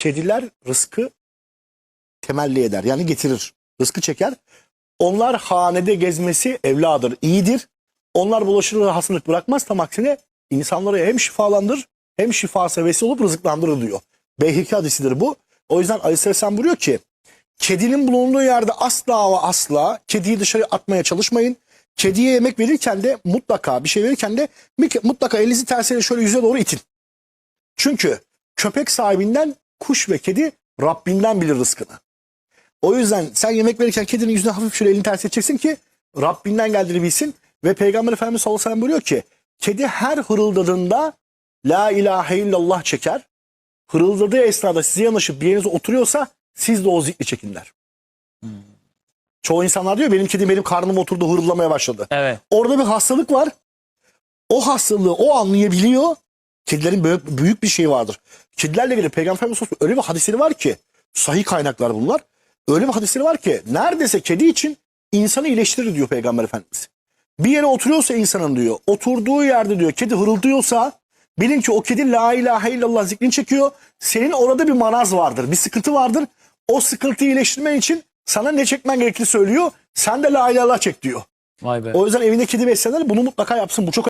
Kediler rızkı temelli eder. Yani getirir. Rızkı çeker. Onlar hanede gezmesi evladır. iyidir. Onlar bulaşır hastalık bırakmaz. Tam aksine insanları hem şifalandırır hem şifa seviyesi olup rızıklandırır diyor. Beyhiki hadisidir bu. O yüzden Aleyhisselam buyuruyor ki kedinin bulunduğu yerde asla ve asla kediyi dışarı atmaya çalışmayın. Kediye yemek verirken de mutlaka bir şey verirken de mutlaka elinizi tersiyle şöyle yüze doğru itin. Çünkü köpek sahibinden kuş ve kedi Rabbinden bilir rızkını. O yüzden sen yemek verirken kedinin yüzüne hafif şöyle elini ters edeceksin ki Rabbinden geldiğini bilsin. Ve Peygamber Efendimiz sallallahu aleyhi ve sellem buyuruyor ki kedi her hırıldadığında La ilahe illallah çeker. Hırıldadığı esnada size yanaşıp bir yerinize oturuyorsa siz de o zikri çekin der. Çoğu insanlar diyor benim kedim benim karnıma oturdu hırıldamaya başladı. Evet. Orada bir hastalık var. O hastalığı o anlayabiliyor. Kedilerin böyle büyük bir şey vardır. Kedilerle ilgili Peygamber Efendimiz öyle bir hadisleri var ki sahih kaynaklar bunlar. Öyle bir hadisleri var ki neredeyse kedi için insanı iyileştirir diyor Peygamber Efendimiz. Bir yere oturuyorsa insanın diyor oturduğu yerde diyor kedi hırıldıyorsa bilin ki o kedi la ilahe illallah zikrini çekiyor. Senin orada bir maraz vardır bir sıkıntı vardır. O sıkıntıyı iyileştirmen için sana ne çekmen gerektiğini söylüyor. Sen de la ilahe illallah çek diyor. Vay be. O yüzden evinde kedi besleyenler bunu mutlaka yapsın. Bu çok